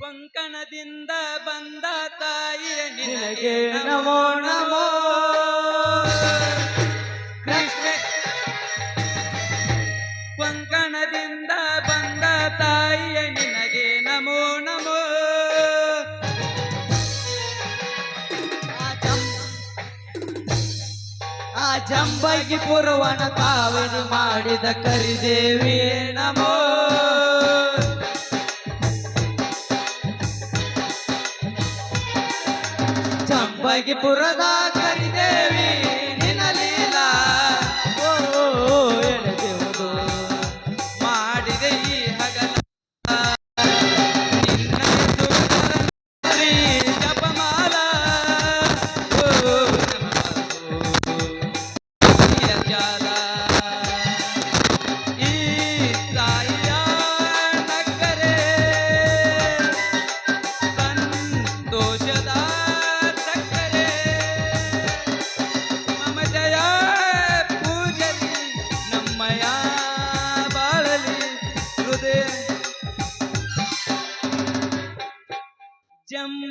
ಕೊಂಕಣದಿಂದ ಬಂದ ತಾಯಿಯ ನಿನಗೆ ನಮೋ ನಮೋ ಕೃಷ್ಣ. ಪಂಕಣದಿಂದ ಬಂದ ತಾಯಿಯ ನಿನಗೆ ನಮೋ ನಮೋ. ಆ ಜಂಬಗಿ ಪುರವನ ಕಾವಲಿ ಮಾಡಿದ ಕರಿದೇವಿ ನಮೋ ಜಂಬಗಿ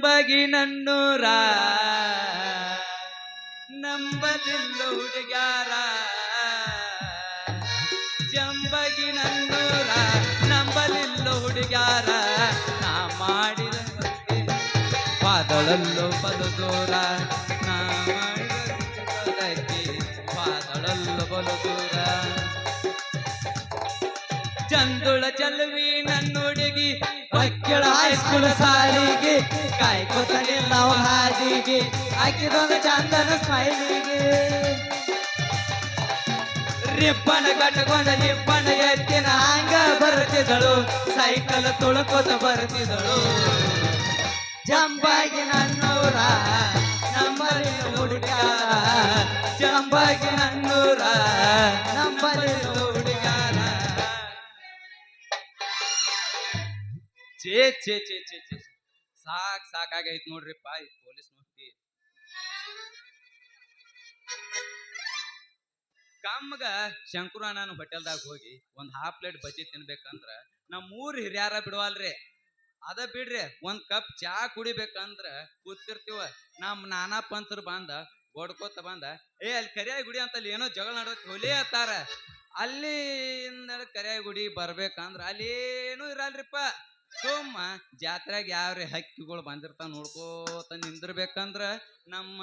ಜಂಬಗಿ ನನ್ನೂರ. ನಂಬಲಿಲ್ಲ ಹುಡುಗ್ಯಾರ. ಜಂಬಗಿ ನನ್ನೂರ. ನಂಬಲಿಲ್ಲ ಹುಡುಗ್ಯಾರ. ನಾ ಮಾಡಿದ ಪಾದಳಲ್ಲೋ ಬಲದೋರ. ದೂರ ನಾ ಮಾಡಿದ ಬದುಕಿ ಪಾದಳಲ್ಲೋ ಬಲದೋರ. ದೂರ ಚಂದುಳ ಚಲುವಿ ನನ್ನ ಹುಡುಗಿ ಮಕ್ಕಳ ಹೈಸ್ಕೂಲ್ ಸಾಲಿಗೆ ಕಾಯ್ಕೋತ ನಾವು ಹಾದಿಗೆ, ಹಾಕಿದೊಂದು ಚಂದನ ಸ್ಮೈಲಿಗೆ. ರಿಬ್ಬನ ಕಟ್ಕೊಂಡ ರಿಬ್ಬನ ಎತ್ತಿನ ಹಂಗ ಬರ್ತಿದಳು ಸೈಕಲ್ ತುಳುಕೋತ ಬರ್ತಿದಳು ಜಂಬಾಗಿ ನನ್ನೂರ ನಂಬಲಿ ಹುಡುಗ ಜಂಬಾಗಿ ನನ್ನೂರ ನಂಬಲಿ ಚೇ ಛೇ ಛೇ ಛೇ ಚೇ ಸಾಕ್, ಸಾಕಾಗೈತ್ ನೋಡ್ರಿಪ್ಪ ಈ ಪೊಲೀಸ್ ನೋಡ್ತಿ. ಕಮ್ಮಗ ಶಂಕರ ನಾನು ಹೋಟೆಲ್ದಾಗ ಹೋಗಿ ಒಂದ್ ಹಾಫ್ ಪ್ಲೇಟ್ ಬಜ್ಜಿ ತಿನ್ಬೇಕಂದ್ರ ನಮ್ಮ ಊರ್ ಹಿರಿಯಾರ ಬಿಡವಲ್ರಿ. ಅದ ಬಿಡ್ರಿ, ಒಂದ್ ಕಪ್ ಚಾ ಕುಡಿಬೇಕಂದ್ರ ಕೂತಿರ್ತೀವ. ನಮ್ ನಾನಾ ಪಂಚರ್ ಬಂದ ಹೊಡ್ಕೋತ ಬಂದ, ಏ, ಅಲ್ಲಿ ಕರಿಯಾಯ ಗುಡಿ ಅಂತ ಅಲ್ಲಿ ಏನೋ ಜಗಳ ನಡೋತ್ ಹೊಲಿ ಅತ್ತಾರ ಅಲ್ಲಿಂದ ಕರಿಯ ಗುಡಿ ಬರ್ಬೇಕಂದ್ರ ಅಲ್ಲಿ ಏನೂ ಇರಲ್ರಿಪ್ಪ. ಸೋಮ ಜಾತ್ರೆಗೆ ಯಾವ್ರಿ ಹಕ್ಕಿಗಳು ಬಂದಿರ್ತಾವ ನೋಡ್ಕೋತ ನಿಂದಿರ್ಬೇಕಂದ್ರ ನಮ್ಮ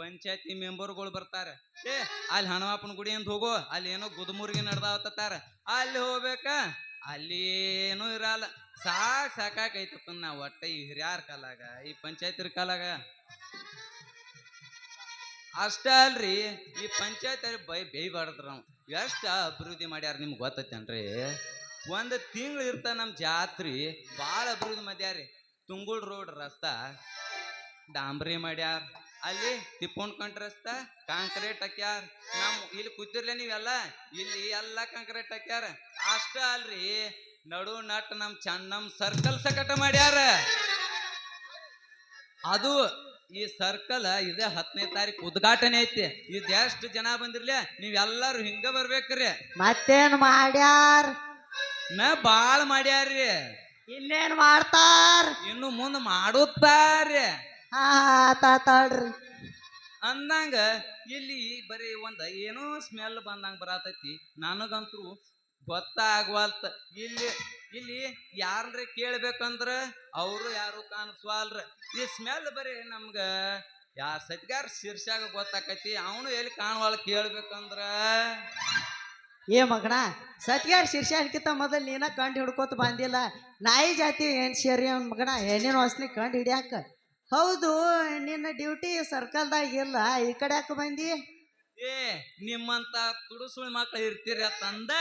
ಪಂಚಾಯತಿ ಮೆಂಬರ್ಗಳು ಬರ್ತಾರ. ಏ, ಅಲ್ಲಿ ಹಣವಾಪನ ಗುಡಿ ಅಂತ ಹೋಗೋ, ಅಲ್ಲಿ ಏನೋ ಗುದಮುರ್ಗಿ ನಡ್ದಾವತ್ತಾರ ಅಲ್ಲಿ ಹೋಗ್ಬೇಕ? ಅಲ್ಲಿ ಏನೂ ಇರಲ್ಲ. ಸಾಕ್ ಸಾಕಾಕೈತಪ್ಪ ನಾವು ಒಟ್ಟ ಹಿರಿಯಾರ ಕಾಲಾಗ ಈ ಪಂಚಾಯತಿರ ಕಾಲಾಗ ಅಷ್ಟ ಅಲ್ರಿ, ಈ ಪಂಚಾಯತ್ ಬೈ ಬೇಯ್ಬಾರ್ದ್ರ ನಾವು ಎಷ್ಟ ಅಭಿವೃದ್ಧಿ ಮಾಡ್ಯಾರ ನಿಮ್ಗೆ ಗೊತ್ತೈತೇನ್ರಿ? ಒಂದ್ ತಿಂಗಳು ಇರ್ತ ನಮ್ ಜಾತ್ರಿ ಬಾಳ ಅಭಿವೃದ್ಧಿ ಮಾಡ್ಯಾರಿ. ತುಂಗುಳ್ ರೋಡ್ ರಸ್ತಾ, ಡಾಂಬ್ರಿ ಮಾಡ್ಯಾರ. ಅಲ್ಲಿ ತಿಪ್ಪೊಂಡ್ಕೊಂಡ್ ರಸ್ತ, ಕಾಂಕ್ರೀಟ್ ಹಾಕ್ಯಾರ. ನಮ್ ಇಲ್ಲಿ ಕೂತಿರ್ಲೆ ನೀವೆಲ್ಲ? ಇಲ್ಲಿ ಎಲ್ಲ ಕಾಂಕ್ರೀಟ್ ಹಾಕ್ಯಾರ. ಅಷ್ಟ ಅಲ್ರಿ, ನಡು ನಟ್ ನಮ್ ಚನ್ನಮ್ ಸರ್ಕಲ್ ಸಕಟ ಮಾಡ್ಯಾರ. ಅದು ಈ ಸರ್ಕಲ್ ಇದೇ ಹತ್ತನೇ ತಾರೀಕು ಉದ್ಘಾಟನೆ ಐತಿ. ಇದೆಷ್ಟು ಜನ ಬಂದಿರ್ಲಿ? ನೀವೆಲ್ಲರೂ ಹಿಂಗ ಬರ್ಬೇಕ್ರಿ. ಮತ್ತೇನ್ ಮಾಡ್ಯಾರ? ನಾ ಬಾಳ್ ಮಾಡ್ಯಾರ್ರಿ. ಇನ್ನೇನ್ ಮಾಡ್ತಾರ? ಇನ್ನು ಮುಂದೆ ಮಾಡುತ್ತಾರ್ರಿ ಹಾ ಅಂದಂಗ ಇಲ್ಲಿ ಬರೀ ಒಂದ ಏನೋ ಸ್ಮೆಲ್ ಬಂದಂಗ ಬರತೈತಿ. ನನಗಂತೂ ಗೊತ್ತಾಗ್ವಲ್ತ. ಇಲ್ಲಿ ಇಲ್ಲಿ ಯಾರನ್ರಿ ಕೇಳ್ಬೇಕಂದ್ರ ಅವರು ಯಾರು ಕಾಣಿಸ್ವಾಲ್ರ. ಈ ಸ್ಮೆಲ್ ಬರೀ ನಮ್ಗ ಯಾರ ಸತ್ಗಾರ ಶೀರ್ಷಾಗ ಗೊತ್ತಾಕೈತಿ. ಅವನು ಎಲ್ಲಿ ಕಾಣುವಲ್ಲ ಕೇಳ್ಬೇಕಂದ್ರ? ಏ ಮಗಣ ಸತ್ಯಾರ ಶೀರ್ಷಾನ್ಕಿಂತ ಮೊದಲು ನೀನ ಕಂಡು ಹಿಡ್ಕೋತ ಬಂದಿಲ್ಲ. ನಾಯಿ ಜಾತಿ ಏನು ಸೇರಿ ಅವ್ನ ಮಗಣ ಏನೇನು ಹೊಸನಿ ಕಂಡು ಹಿಡಿಯಾಕ? ಹೌದು ನಿನ್ನ ಡ್ಯೂಟಿ ಸರ್ಕಲ್ದಾಗ ಇಲ್ಲ ಈ ಕಡೆ ಯಾಕೆ ಬಂದಿ? ಏ ನಿಮ್ಮಂತ ತುಡುಸುಳಿ ಮಕ್ಳು ಇರ್ತೀರಿ ಅಂತಂದ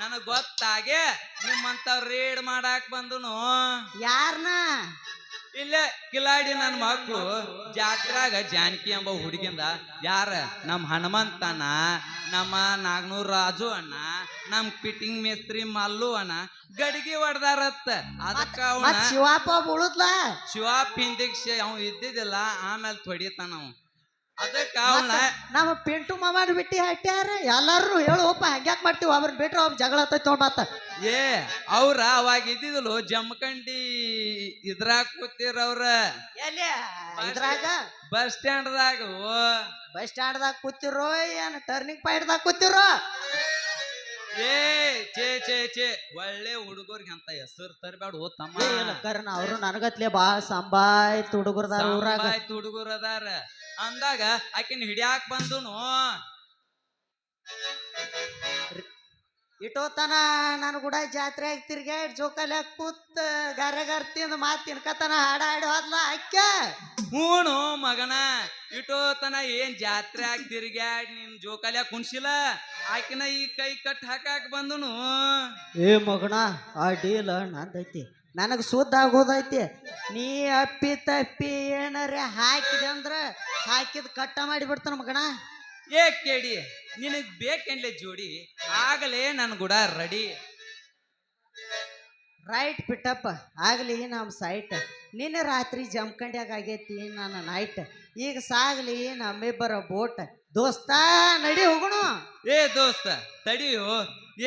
ನನಗ್ ಗೊತ್ತಾಗೆ ನಿಮ್ಮಂತ ರೇಡ್ ಮಾಡಾಕ್ ಬಂದನು. ಯಾರನ್ನ ಇಲ್ಲೇ ಕಿಲಾಡಿ ನನ್ನ ಮಕ್ಕಳು ಜಾತ್ರಾಗ ಜಾನಕಿ ಎಂಬ ಹುಡುಗಿಂದ ಯಾರ? ನಮ್ಮ ಹನುಮಂತನ ನಮ್ಮ ನಾಗನೂರ್ ರಾಜು ಅಣ್ಣ ನಮ್ಮ ಪಿಟಿಂಗ್ ಮೇಸ್ತ್ರಿ ಮಲ್ಲು ಅಣ್ಣ ಗಡಿಗೆ ಹೊಡ್ದಾರತ್ತ. ಅದಕ್ಕ ಅವನ ಮತ್ ಶಿವಪ್ಪ ಬೀಳುದ್ಲ? ಶಿವ ಪಿಂದಿಗ್ ಅವ್ ಇದ್ದಿದ್ದಿಲ್ಲ ಆಮೇಲೆ ತೊಡಿತಾನ ಅವ. ಅದಕ್ಕ ಅವನ ನಮ್ಮ ಪಿಂಟು ಮಾಮಾಡ್ ಬಿಟ್ಟಿ ಹಟ್ಟ್ಯಾರ ಎಲ್ಲಾರು ಹೇಳುವಪ್ಪ ಹಂಗ್ಯಾಕ್ ಮಾಡ್ತೀವಿ? ಅವ್ರ ಬಿಟ್ರೆ ಅವ್ರ ಜಗಳ ಹತ್ತೈತಿ ನೋಡ್ ಮಾತ ಏ ಅವ್ರ ಅವಾಗ ಇದ್ದಿದ್ಲು ಜಮಖಂಡಿ ಇದ್ರಾಗ ಕೂತಿರ ಅವ್ರ. ಎಲ್ಲಿ? ಇದ್ರಾಗ? ಬಸ್ ಸ್ಟ್ಯಾಂಡ್ ದಾಗ ಬಸ್ ಸ್ಟ್ಯಾಂಡ್ ದಾಗ ಕೂತಿರೋ ಏನ್ ಟರ್ನಿಂಗ್ ಪಾಯಿಂಟ್ ದಾಗ ಕೂತಿರೋ? ಏ ಚೇ ಚೇ ಚೇ ಒಳ್ಳೆ ಹುಡುಗರಿಗೆ ಅಂತ ಹೆಸರು ತರಬೇಡ ಓ ತಮ್ಮ. ಕರ್ನ ಅವರು ನನಗತ್ಲೆ ಬಾ ಸಂಬಾಯ್ತು ಹುಡುಗರ್ದಾರ ಊರಾಗ. ಆಯ್ತು ಹುಡುಗರು ಅದಾರ ಅಂದಾಗ ಆಕಿನ ಹಿಡಿಯಾಕ್ ಬಂದುನು. ಇಟ್ಟೋತನ ನಾನು ಕೂಡ ಆಗಿ ತಿರ್ಗಾಡ್ ಜೋಕಾಲಿ ಕೂತ್ ಗಾರೆ ತಿಂದು ಮಾತ್ ತಿನ್ಕತನ ಹಾಡ ಹಾಡಿ ಹೋದ್ಲ ಅಕ್ಕ. ಹೂಣು ಮಗನ ಇಟೋತನ ಏನ್ ಜಾತ್ರೆ ಆಗಿ ತಿರ್ಗ್ಯಾಡ್ ನಿನ್ ಜೋಕಾಲಿಯಾಗ ಕುಣ್ಸಿಲ್ಲ ಆಕಿನ ಈ ಕೈ ಕಟ್ ಹಾಕಾಕ್ ಬಂದನು. ಏ ಮಗನ ಆ ಡೀಲ್ ನಂದೈತಿ. ನನಗೆ ಸುದ್ದ ಆಗೋದೈತಿ. ನೀ ಅಪ್ಪಿ ತಪ್ಪಿ ಏನಾರ ಹಾಕಿದೆ ಅಂದ್ರ ಹಾಕಿದ್ ಕಟ್ಟ ಮಾಡಿ ಬಿಡ್ತಾನ ಮಗಣ ಏ ಕೇಡಿ ನಿನಗ್ ಬೇಕೆನ್ಲೆ ಜೋಡಿ ಆಗಲೇ ನನ್ ಗುಡ ರೆಡಿ. ರೈಟ್ ಬಿಟ್ಟಪ್ಪ ಆಗ್ಲಿ ನಮ್ಮ ಸೈಟ್ ನಿನ್ನೆ ರಾತ್ರಿ ಜಮ್ಕಂಡ್ಯಾಗ ಆಗೈತಿ ನನ್ನ ನೈಟ್ ಈಗ ಸಾಗ್ಲಿ ನಮ್ಮಿಬ್ಬರ ಬೋಟ್ ದೋಸ್ತ ನಡಿ ಹೋಗೋಣ. ಏ ದೋಸ್ತ ತಡಿಯೋ.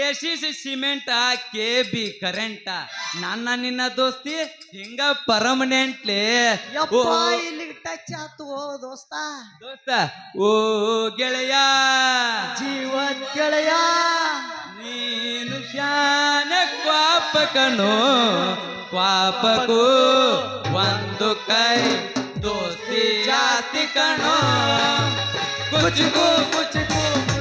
A C C cement K B current. ನನ್ನ ನಿನ್ನ ದೋಸ್ತಿ ಹಿಂಗ ಪರ್ಮನೆಂಟ್ಲಿ ಟಚ್ ಆತು ಓ ದೋಸ್ತ. ದೋಸ್ತ ಓ ಗೆಳೆಯ. ಜೀವ ಗೆಳೆಯ. ನೀನು ಶಾನ ಕ್ವಾಪಕನು ಕ್ವಾಪಕು ಒಂದು ಕೈ ದೋಸ್ತಿ ಜಾಸ್ತಿ ಕಣೋ. ಕುಚುಕು ಕುಚುಕು.